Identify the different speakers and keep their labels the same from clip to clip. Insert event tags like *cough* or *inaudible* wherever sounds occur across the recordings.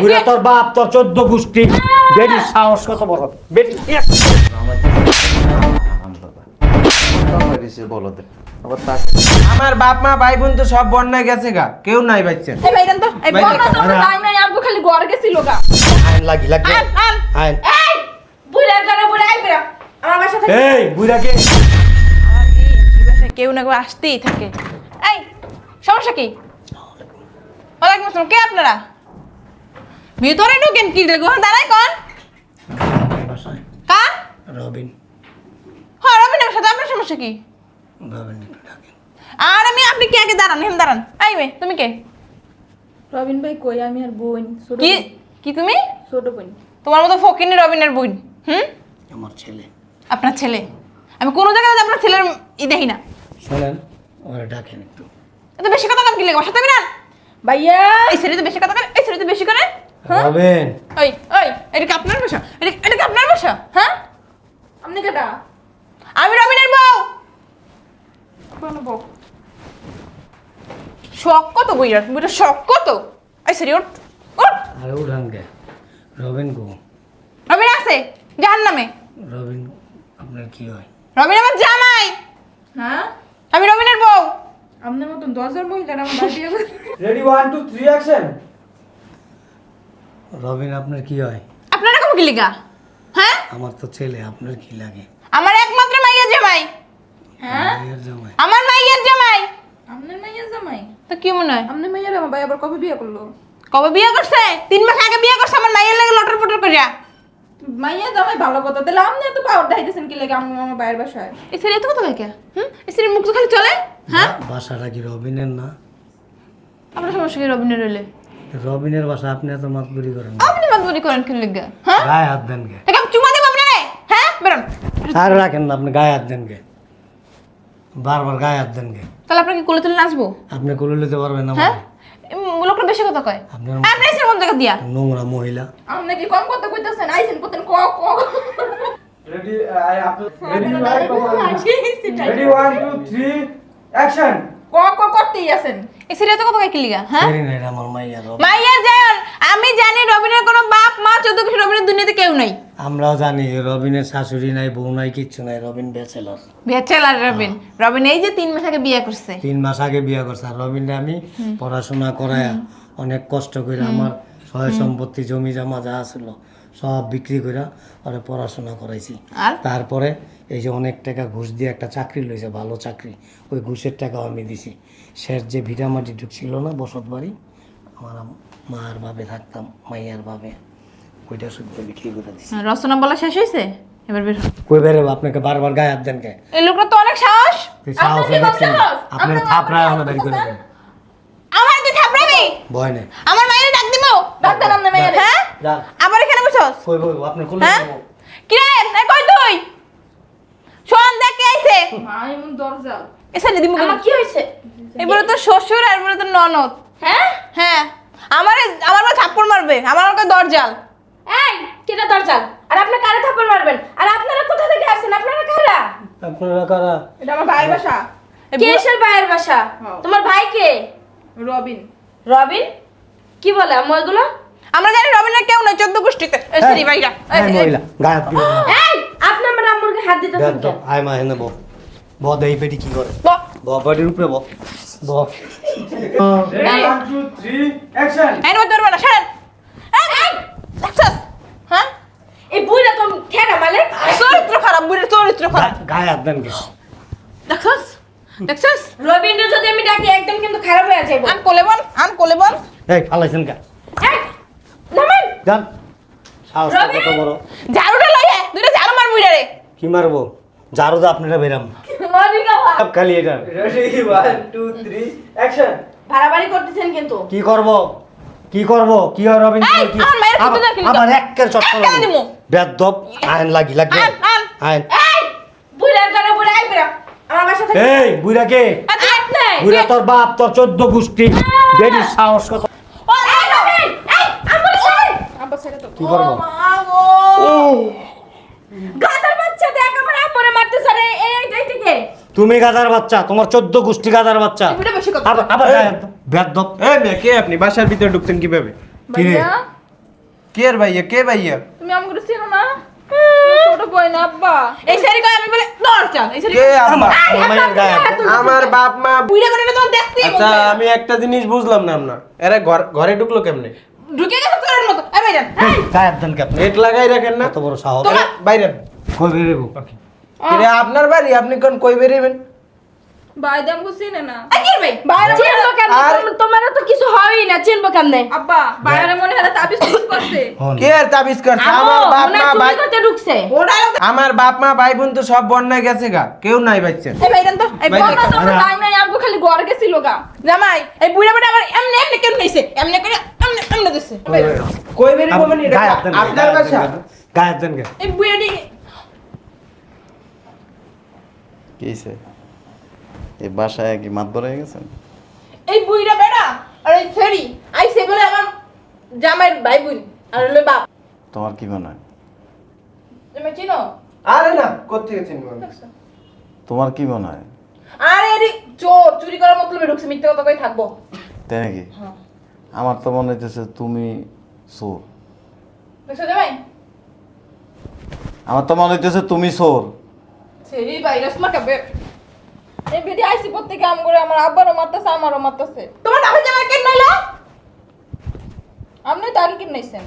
Speaker 1: বুড়া তোর বাপ তোর চোদ্দ গোষ্ঠী। বেটির সাহস কত বড়? বেটি
Speaker 2: বলদের
Speaker 3: আমার বাপ মা ভাই বোন তো সব বন্যায় গেছে গা। কেউ নাই বাচ্চা
Speaker 4: এই ভাই তো এই না তো। টাইম নাই আব্বু খালি ঘর গেছিল গা।
Speaker 1: আইন লাগি
Speaker 4: আন
Speaker 1: আইন
Speaker 4: এই বুড়া করে বুড়া আইবে। আমার বাসা থেকে
Speaker 1: এই
Speaker 4: আমার কি? কেউ না কেউ আসতেই থাকে। এই সমস্যা কি? ওয়ালাইকুম আসসালাম কে আপনারা? ভিতরে ঢুকেন কি রে গোহন দাঁড়াই কোন। কার?
Speaker 1: রবিন।
Speaker 4: হ্যাঁ রবিনের সাথে আপনার সমস্যা কি?
Speaker 1: রবিন
Speaker 4: আর আমি আপনি কে? আগে দাঁড়ান হেম দাঁড়ান। এই মে তুমি কে?
Speaker 5: রবিন ভাই কই? আমি আর বোন
Speaker 4: কি? কি তুমি?
Speaker 5: ছোট বোন।
Speaker 4: তোমার মতো ফকিনি রবিনের বোন হুম?
Speaker 1: আমার ছেলে।
Speaker 4: আপনার ছেলে। আমি কোনো জায়গায় আপনার ছেলের ই দেখি না।
Speaker 1: শোনেন ওরা ডাকেন একটু।
Speaker 4: এত বেশি কথা কাম কি লেগে? বাসাতে না
Speaker 5: ভাইয়া!
Speaker 4: এই ছেলে তো বেশি কথা করে এই ছেলে তো বেশি করে হ্যাঁ?
Speaker 1: রবিন।
Speaker 4: ওই ওই এটা কি আপনার বাসা? এটা এটা কি আপনার বাসা? হ্যাঁ?
Speaker 5: আপনি কেটা
Speaker 4: আমি রবিনের বউ!
Speaker 5: কোনো বউ।
Speaker 4: শখ কত বইটার বইটার শখ কত? এই সেরি ওঠ ওঠ।
Speaker 1: আরে উঠান গে। রবিন গো।
Speaker 4: রবিন আছে জাহান নামে
Speaker 1: রবিন আপনার কি হয়?
Speaker 4: রবিন আমার জামাই।
Speaker 5: হ্যাঁ?
Speaker 4: আমি রবিনের বউ।
Speaker 5: আপনার মতন দশজন মহিলার আমার করে-
Speaker 3: ready one two three action
Speaker 1: Robin আপনার কি হয়?
Speaker 4: আপনার কম কি লিগা? হ্যাঁ?
Speaker 1: আমার তো ছেলে আপনার কি লাগে?
Speaker 4: আমার একমাত্র মাইয়ের জামাই।
Speaker 5: হ্যাঁ?
Speaker 1: ভাইয়ের জামাই।
Speaker 4: আমার মাইয়ের জামাই।
Speaker 5: আপনার মাইয়া জামাই?
Speaker 4: তো কি মনে হয়?
Speaker 5: আপনার মাইয়ার আমার ভাই আবার কবে বিয়ে করল?
Speaker 4: কবে বিয়ে করছে? তিন মাস আগে বিয়ে করছে আমার মাইয়ের লাগে লটর পটর করিয়া।
Speaker 5: মাইয়া জামাই ভালো কথা তাহলে আপনি এত পাওয়ার দেখাইতেছেন কি লাগে আমার বাসায়?
Speaker 4: এই ছেলে এত কথা কয় কে? হুম? এই ছেলের মুখ তো খালি চলে হ্যাঁ?
Speaker 1: বাসাটা কি রবিনের না?
Speaker 4: আপনার সমস্যা কি রবিনের রইলে
Speaker 1: রবিনের বাসা আপনি এত মাতবুরি করেন
Speaker 4: আপনি মাতবরি করেন কি লিগা? হ্যাঁ?
Speaker 1: গায়ে হাত দেন গে।
Speaker 4: চুমা দেব আপনারে? হ্যাঁ? বেরোন।
Speaker 1: আর রাখেন না আপনি গায়ে হাত দেন গে। বারবার গায়ে হাত দেন গে।
Speaker 4: তাহলে আপনাকে কোলে তুলে নাচবো
Speaker 1: আপনি করে নিতে পারবেন না
Speaker 4: হ্যাঁ?
Speaker 1: আমাকে?
Speaker 4: লোকটা বেশি কথা কয়?
Speaker 1: আপনার
Speaker 4: আপনি এসে কোন জায়গা দিয়া।
Speaker 1: নোংরা মহিলা।
Speaker 5: আপনি কি কম কথা কইতাছেন আইছেন কোতেন ক ক।
Speaker 3: Ready ready ready one two three action
Speaker 5: ক ক করতেই আছেন।
Speaker 4: এই এত কথা কয় কি লিগা হ্যাঁ?
Speaker 1: আমার মাইয়া
Speaker 4: জায়ন আমি জানি রবিনের কোনো বাপ মা চোদ্দ রবিনের দুনিয়াতে কেউ নাই।
Speaker 1: আমরাও জানি রবিনের শাশুড়ি নাই বউ নাই কিচ্ছু নাই Robin bachelor
Speaker 4: bachelor Robin. Robin এই যে তিন মাস আগে বিয়ে করছে।
Speaker 1: তিন মাস আগে বিয়ে করছে আর রবিনরে আমি পড়াশোনা করায়া অনেক কষ্ট করে আমার সহায় সম্পত্তি জমি জমা যা ছিল সব বিক্রি করে ওরা পড়াশোনা করাইছি।
Speaker 4: আর?
Speaker 1: তারপরে এই যে অনেক টাকা ঘুষ দিয়ে একটা চাকরি লইছে ভালো চাকরি ওই ঘুষের টাকাও আমি দিছি। শেষ যে ভিটামাটি ঢুকছিল না বসত বাড়ি আমার আম- মার ভাবে থাকতাম মাইয়ার ভাবে ওইটা শুদ্ধ বিক্রি করে দিছি।
Speaker 4: রচনা বলা শেষ হয়েছে এবার বের
Speaker 1: কই বেরে আপনাকে বারবার গায়ে হাত দেন কে?
Speaker 4: এই লোকটা তো অনেক সাহস।
Speaker 1: সাহস থাপড়ায় আমরা বের করে দেন।
Speaker 4: আমার তুই থাপড়াবি?
Speaker 1: ভয় নেই।
Speaker 4: আমার মায়ের ডাক হ্যাঁ? আবার এখানে বসছস
Speaker 1: কই আপনার কোলে
Speaker 4: হ্যাঁ? কি রে? এই কই তুই? শোন দেখ কে আইছে।
Speaker 5: মা এমন দরজা। আমার কি হয়েছে?
Speaker 4: এবারে তো শ্বশুর আর এবারে তো ননদ।
Speaker 5: হ্যাঁ?
Speaker 4: হ্যাঁ। আমার আমার মা থাপ্পড় মারবে। আমার ওকে দরজাল।
Speaker 5: এই কেটা দরজা আর আপনি কারে থাপ্পড় মারবেন? আর আপনারা কোথা থেকে আসছেন? আপনারা কারা?
Speaker 1: আপনারা কারা?
Speaker 5: এটা আমার ভাইয়ের বাসা।
Speaker 6: ভাইয়ের বাসা?
Speaker 5: হ্যাঁ।
Speaker 6: তোমার ভাই কে?
Speaker 5: রবিন।
Speaker 6: রবিন? কি বলে আম্মু এগুলো?
Speaker 4: আমরা জানি রবিনের কেউ নাই চোদ্দ গোষ্ঠীতে। সরি ভাইরা। এই,
Speaker 1: হ্যাঁ মহিলা গায়ে।
Speaker 6: এই আপনি আমার আম্মুরকে হাত দিতেছেন
Speaker 1: দেন তো,
Speaker 6: কেন
Speaker 1: আয় মা এনে দেই পেটি কি করে?
Speaker 4: বাহ,
Speaker 1: ব পেটির উপরে
Speaker 3: অ্যাকশন
Speaker 4: এই নয় না সরেন এই, এই, দেখছস? হ্যাঁ
Speaker 6: এই বুইরা তো ঠেকা মালে
Speaker 4: চরিত্র খারাপ বুড়ির চরিত্র খারাপ
Speaker 1: গা- গায়ে হাত দেন কে
Speaker 4: দেখছস? দেখছস?
Speaker 6: রবিনকে যদি আমি ডাকি একদম কিন্তু খারাপ হয়ে যাবে
Speaker 4: আন কোলে বল আন কোলে বল।
Speaker 1: এই ফালাইছেন কে?
Speaker 6: এই নামেন
Speaker 1: জান সাহস কত বড়।
Speaker 4: ঝাড়ুটা লইয়ে দুইটা ঝাড়ু মার বুড়া রে
Speaker 1: কি মারবো? জারু তো আপনারা বেরাম। সব খালি এটা।
Speaker 3: Ready one two three action
Speaker 6: বাড়াবাড়ি করতেছেন কিন্তু।
Speaker 1: কি করব? কি করব? কি হয় রবিন
Speaker 4: এই,
Speaker 1: কি
Speaker 4: আমার
Speaker 1: একের চট
Speaker 4: এক টাকা দিমু।
Speaker 1: বেদব। আইন লাগি লাগবে। আইন
Speaker 6: এই আমার বাসা থেকে
Speaker 4: তুই-
Speaker 1: তোর বাপ তোর চোদ্দ গোষ্ঠী। বেডির সাহস কত? কি করব?
Speaker 4: মা
Speaker 6: গাদার বাচ্চা দেখ আমার আম্মুরে মারতেছে রে। এই এই থেকে
Speaker 1: তুমি গাদার বাচ্চা তোমার চোদ্দ গোষ্ঠী গাদার বাচ্চা।
Speaker 4: এটা
Speaker 1: আবার আবার বেদব
Speaker 3: এই মেয়ে কে আপনি? বাসার ভিতরে ঢুকতেন কীভাবে?
Speaker 1: কি রে?
Speaker 3: কে আর ভাইয়া? কে ভাইয়া?
Speaker 4: তুমি আমাকে চিনো না? ছোট বই আব্বা। এই শাড়ি কয় আমি বলে দর এই শাড়ি
Speaker 3: কে আব্বা
Speaker 1: তোর মায়ের গায়ে হাত দে।
Speaker 3: আমার বাপ মা
Speaker 4: বুইড়া করে তোমার দেখতেই
Speaker 3: আচ্ছা আমি একটা জিনিস বুঝলাম না আপনার এরা ঘর- ঘরে ঢুকলো কেমনে?
Speaker 4: ঢুকে গেছে চোরের মতো। এই ভাইজান
Speaker 1: এই, দেন কে
Speaker 3: নেট লাগাই রাখেন না।
Speaker 1: এত বড় সাহস।
Speaker 3: বাইরে
Speaker 1: কই বেরোবো
Speaker 3: এরা আপনার বাড়ি আপনি কোন কই বেরিয়েবেন
Speaker 4: ভাই দাম চিনে না। এই ভাই? বাইরে
Speaker 5: চিনবো কেন তোমার তো কিছু হয়ই না চিনবো কেমনে?
Speaker 4: আব্বা বাইরে মনে হয় তাবিজ করছে।
Speaker 3: কে আর তাবিজ করছে? আমার বাপ মা ভাই
Speaker 5: করতে ঢুকছে।
Speaker 3: আমার বাপ মা ভাই বোন তো সব বন্যায় গেছে গা। কেউ নাই বাচ্চা
Speaker 4: এই তো তো
Speaker 5: নাই খালি ঘর গেছিল গা।
Speaker 4: জামাই এই এমনি এমনি কেন নিছে এমনি করে এমনি এমনি দিছে।
Speaker 3: কই বেরিয়ে মানে এটা
Speaker 1: গায়ে হাত দেন কে?
Speaker 3: আপনার বাসা
Speaker 1: দেন কে? গায়ে হাত দেন
Speaker 4: এই বুইড়াটি
Speaker 2: কি হয়েছে এই বাসায় কি মাত হয়ে গেছেন?
Speaker 4: এই বুইড়া বেটা আর এই ছেড়ি। আইছে বলে আমার জামাইয়ের ভাই বোন আর হলো বাপ।
Speaker 2: তোমার কি মনে হয়?
Speaker 4: তুমি চিনো?
Speaker 3: আরে না কোথা থেকে চিনবো
Speaker 2: তোমার কি মনে হয়?
Speaker 4: আরে এরি চোর চুরি করার মতলবে ঢুকছে মিথ্যা কথা কই থাকব।
Speaker 2: তাই নাকি?
Speaker 4: হ্যাঁ।
Speaker 2: আমার তো মনে হইতেছে তুমি চোর।
Speaker 4: দেখছ জামাই?
Speaker 2: আমার তো মনে হইতেছে তুমি চোর।
Speaker 4: ছেড়ি ভাইরাস মাখাবে এই ভিডিও আইসি প্রত্যেকে আম করে আমার আব্বারও মারতেছে আমারও মারতেছে। তোমার নামে জামাই কেন নাইলো? আপনি তো আগে কেন নাইছেন?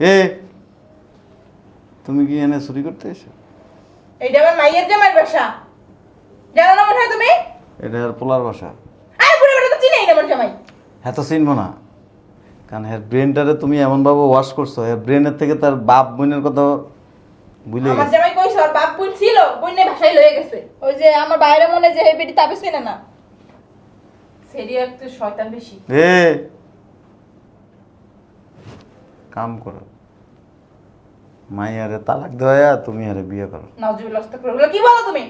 Speaker 2: এ তুমি কি এনে চুরি করতে এসে?
Speaker 4: এইটা আমার মাইয়ের জামাইয়ের বাসা। জানো না মনে হয় তুমি?
Speaker 2: এটা আর পোলার বাসা।
Speaker 4: আরে বুড়ি বেটা তো চিনেই না আমার জামাই।
Speaker 2: হ্যাঁ তো চিনবো না। কারণ হ্যাঁ ব্রেনটারে তুমি এমনভাবে ওয়াশ করছ হ্যাঁ ব্রেনের থেকে তার বাপ বোনের কথা ভুলে
Speaker 4: আমার জামাই কইছে আর বাপ বোন ছিল বোনে ভাষায় লয়ে গেছে। ওই যে আমার বাইরে মনে যে এই বেটি তাবিজ কিনে না সেরি একটু শয়তান বেশি।
Speaker 2: এ কাম করো। মাইয়ারে তালাক দেওয়া তুমি আরে বিয়ে করো।
Speaker 4: নাউজুবিল্লাহ আস্তাগফিরুল্লাহ কি বলো তুমি?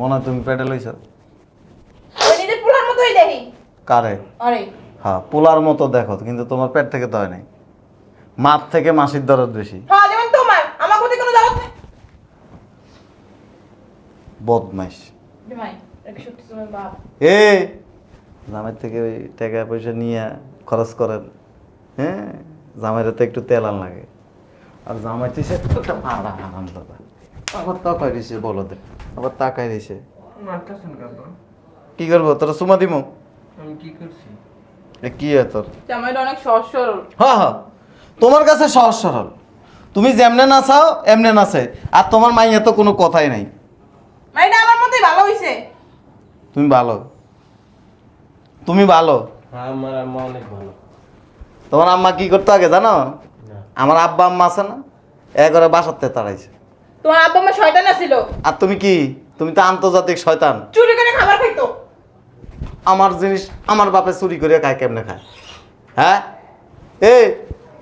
Speaker 2: মনে তুমি পেটে লইছ?
Speaker 4: নিজের মতোই দেখি।
Speaker 2: কারে?
Speaker 4: আরে।
Speaker 2: হ্যাঁ পোলার মতো দেখো কিন্তু তোমার পেট থেকে তো হয় নাই। মাপ থেকে মাসির দরদ বেশি।
Speaker 4: হ্যাঁ যেমন তোমার। আমার প্রতি কোনো দাওয়াত নেই।
Speaker 2: বদমাইশ। এ জামাই থেকে ওই টাকা পয়সা নিয়ে খরচ করেন। হ্যাঁ জামাইরে তো একটু তেল আন লাগে। আর জামাই তো সে একটা ভাড়া হারাম দাদা। আবার তাকাই দিছে বলো দে আবার তাকাই দিছে কি করব? তোরা সুমা দিমু?
Speaker 3: আমি কি করছি?
Speaker 2: এ কি হয় তোর?
Speaker 4: জামাইটা অনেক
Speaker 2: হ্যাঁ হ্যাঁ তোমার কাছে সহজ সরল। তুমি যেমনে না চাও এমনে না নাচে আর তোমার মাইয়া তো কোনো কথাই নাই।
Speaker 4: মাইটা আমার মতোই ভালো হইছে।
Speaker 2: তুমি ভালো। তুমি ভালো।
Speaker 3: হ্যাঁ আমার আম্মা অনেক ভালো।
Speaker 2: তোমার আম্মা কি করতো আগে জানো? আমার আব্বা আম্মা আছে না? একবারে বাসাতে তাড়াইছে।
Speaker 4: তোমার আব্বা আমার শয়তান ছিল
Speaker 2: আর তুমি কি? তুমি তো আন্তর্জাতিক শয়তান।
Speaker 4: চুরি করে খাবার খাইতো।
Speaker 2: আমার জিনিস আমার বাপে চুরি করে খায় কেমনে খায়? হ্যাঁ? এ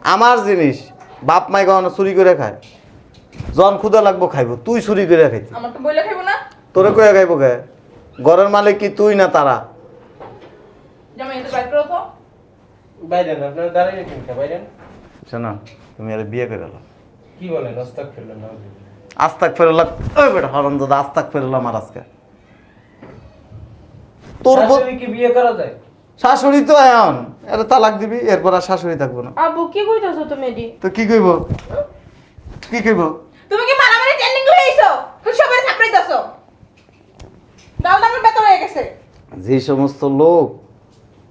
Speaker 2: আমার জিনিস বাপ মাই কখনো চুরি করে খায়। জন ক্ষুদা লাগবো খাইবো তুই চুরি করে খাইতি।
Speaker 4: আমার তো বইলে খাইবো না।
Speaker 2: তোরে কয়ে খাইবো কে? ঘরের মালিক কি তুই না তারা?
Speaker 4: জামাই এত বাইর করো তো
Speaker 3: বাইরে না আপনারা দাঁড়িয়ে রেখেন বাইরে
Speaker 2: শোনো তুমি আর বিয়ে করে এলো
Speaker 3: কি বলেন রস্তাক ফেললেন না
Speaker 2: আস্তাক ফেরলাম ওই বেটা হরম দাদা আস্তাক আর আজকে। তোর ব-
Speaker 3: শাশুড়ি কি বিয়ে করা যায়?
Speaker 2: শাশুড়ি তো এখন। এটা তালাক দিবি এরপর আর শাশুড়ি থাকব না।
Speaker 5: আব্বু কি কইতাছো তুমি এডি?
Speaker 2: তো কি কইব? কি কইব?
Speaker 4: তুমি কি মারামারি ট্রেন্ডিং হয়ে আইছো? সবাই থাপড়াইতাছো। দামের বেতন হয়ে গেছে।
Speaker 2: যে সমস্ত লোক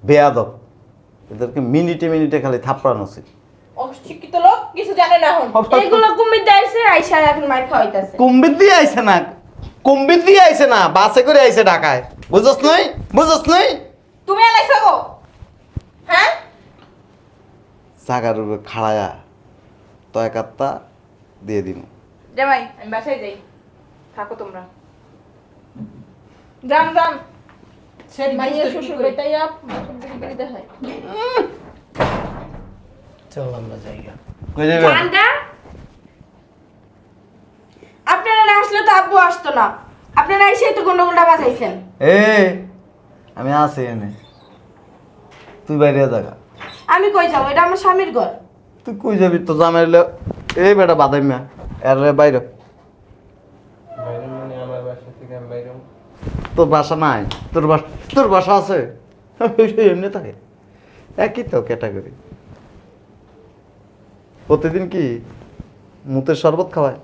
Speaker 2: বেয়াদব এদেরকে মিনিটে মিনিটে খালি থাপড়ানো উচিত।
Speaker 4: অশিক্ষিত লোক কিছু জানে না এখন।
Speaker 5: এগুলো কুমির দাইছে আইসা এখন মার খাওয়াইতাছে।
Speaker 2: কুম্বির দিয়ে আইছে না কুম্বির দিয়ে আইছে না বাসে করে আইছে ঢাকায়। বুঝছ নই? বুঝছ নই?
Speaker 4: তুমি এলাইছো গো। হ্যাঁ?
Speaker 2: জাগার উপরে খাড়ায়া তো একাত্তা দিয়ে দিন
Speaker 4: জামাই আমি বাসায় যাই। থাকো তোমরা। যান যান।
Speaker 5: মাইয়া শ্বশুর বেটাইয়া বিড়ি হয়
Speaker 1: চল আমরা জায়গা
Speaker 2: কই যাবে
Speaker 5: ঠান্ডা আপনারা না আসলে তো আব্বু আসতো না। আপনারা এসে তো গন্ডগোলটা বাজাইছেন।
Speaker 2: এ আমি আছি এনে। তুই বাইরে জায়গা
Speaker 5: আমি কই যাব? এটা আমার স্বামীর ঘর।
Speaker 2: তুই কই যাবি? তো জামাই হইলে এই বেটা বাদাই মা আর বাইরে। তোর বাসা নাই তোর বাসা তোর বাসা আছে। *laughs* এমনি থাকে। একই তো ক্যাটাগরি প্রতিদিন কি মুতের শরবত খাওয়ায়?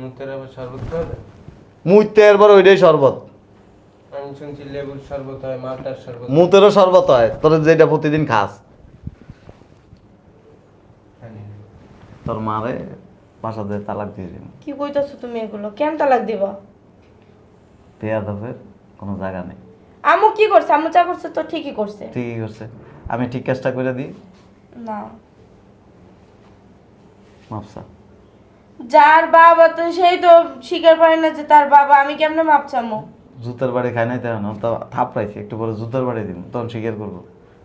Speaker 3: মুতের আবার শরবত খাওয়ায়
Speaker 2: মুতের আবার ওইটাই শরবত।
Speaker 3: আমি শুনছি লেবুর শরবত হয় মালটার শরবত
Speaker 2: মুতেরও শরবত হয়। তোর যেটা প্রতিদিন খাস। তোর মারে বাসা দিয়ে তালাক দিয়ে দিন
Speaker 5: কি কইতাছো তুমি এগুলো? কেন তালাক দিবা?
Speaker 2: কোনো জায়গা নেই।
Speaker 5: আম্মু কি করছে? আম্মু যা করছে তো ঠিকই করছে।
Speaker 2: ঠিকই করছে। আমি ঠিক কাজটা করে দিই।
Speaker 5: না।
Speaker 2: মাপসা
Speaker 5: যার বাবা তো সেই তো স্বীকার পারে না যে তার বাবা। আমি কেমনে মাপ চামো?
Speaker 2: জুতার বাড়ি খাই নাই তেমন তো থাপড়াইছি একটু পরে জুতার বাড়ি দিব তখন স্বীকার করব?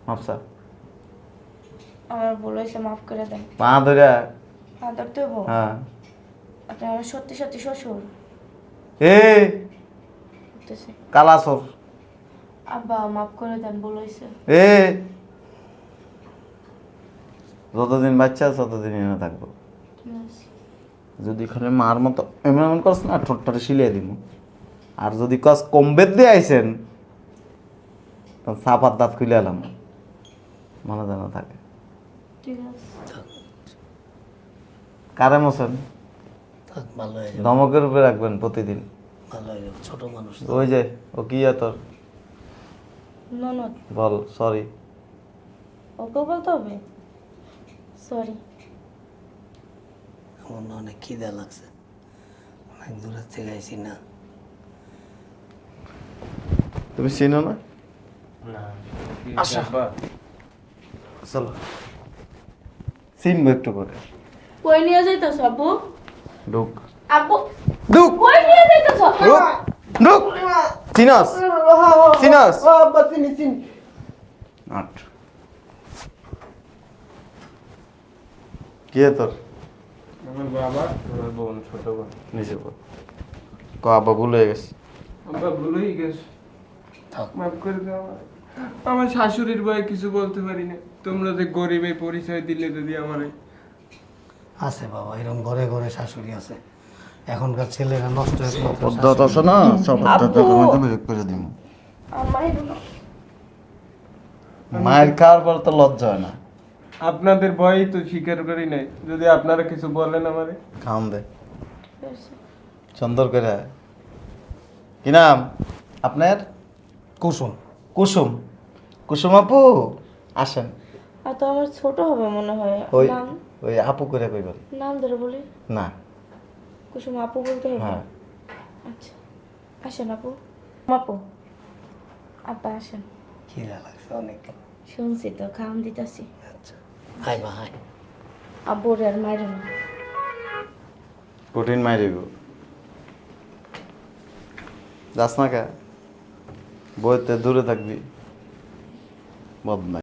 Speaker 2: মাপসা
Speaker 5: আমার ভুল হয়েছে মাফ করে দেন।
Speaker 2: পা ধরে
Speaker 5: আদর দেব
Speaker 2: হ্যাঁ।
Speaker 5: আপনি আমার সত্যি সত্যি শ্বশুর।
Speaker 2: এ! কালাসর
Speaker 5: আব্বা মাফ করে দেন ভুল হয়েছে।
Speaker 2: এ! যতদিন বাচ্চা আছে ততদিন এনে থাকব। যদি এখানে মার মতো এমন এমন করছ না ঠোঁটটা সিলিয়ে দিব আর যদি কস কমবেদ দিয়ে আইসেন সাপার দাঁত খুলে এলাম। মনে যেন থাকে।
Speaker 5: ঠিক আছে।
Speaker 2: কারে মোছেন
Speaker 1: থাক ভালো
Speaker 2: ধমকের উপরে রাখবেন প্রতিদিন।
Speaker 1: ভালো হয়ে যাবে ছোট মানুষ তো।
Speaker 2: ওই যে ও কি তোর? বল সরি
Speaker 5: ওকেও বলতে হবে? সরি
Speaker 1: আমার না অনেক খিদে লাগছে। অনেক দূরের থেকে আইছি না।
Speaker 2: তুমি চিনো না?
Speaker 3: আব্বা?
Speaker 2: চলো। চিনবো একটু করে
Speaker 5: কই নিয়ে যাইতেছ আব্বু
Speaker 2: ঢুক।
Speaker 5: আব্বু
Speaker 2: ঢুক!
Speaker 5: কই নিয়ে যাইতেছ?
Speaker 2: ঢুক! ঢুক! চিনস! চিনস! আট। কে তোর?
Speaker 3: আমার বাবা আমার বোন ছোট বোন।
Speaker 2: নিচে পড়। ক আব্বা ভুল হয়ে গেছে।
Speaker 3: আব্বা ভুলেই গেছে।
Speaker 1: থাক
Speaker 3: মাফ করে দাও। আমার শাশুড়ির বয়ে কিছু বলতে পারি না। তোমরা যে গরিবে পরিচয় দিলে যদি আমার।
Speaker 1: আছে বাবা এরকম ঘরে ঘরে শাশুড়ি আছে। এখনকার ছেলেরা নষ্ট একমাত্র
Speaker 2: পদ্ধত আছে না? সব পদ্ধতি তোমাকে বের করে দিব। মায়ের খাওয়ার পর তো লজ্জা হয় না।
Speaker 3: আপনাদের ভয়ই তো স্বীকার করি নাই। যদি আপনারা কিছু বলেন আমারে।
Speaker 2: খাওন দে। সুন্দর করে। কি নাম? আপনার?
Speaker 1: কুসুম।
Speaker 2: কুসুম? কুসুম আপু আসেন।
Speaker 5: আর তো আমার ছোট হবে মনে হয়।
Speaker 2: ওই
Speaker 5: নাম?
Speaker 2: ওই আপু করে কইবেন।
Speaker 5: নাম ধরে বলি?
Speaker 2: না।
Speaker 5: কুসুম আপু বলতে হবে?
Speaker 2: হ্যাঁ।
Speaker 5: আচ্ছা। আসেন আপু। আপু। আপা আসেন।
Speaker 1: খিদে লাগছে অনেক।
Speaker 5: শুনছি তো খাওয়ান দিতেছি।
Speaker 1: আচ্ছা। হাই বা হাই।
Speaker 5: আব্বুর আর মায়ের
Speaker 2: কঠিন মাইরি গো। যাস না কে? বইতে দূরে থাকবি। বদনাই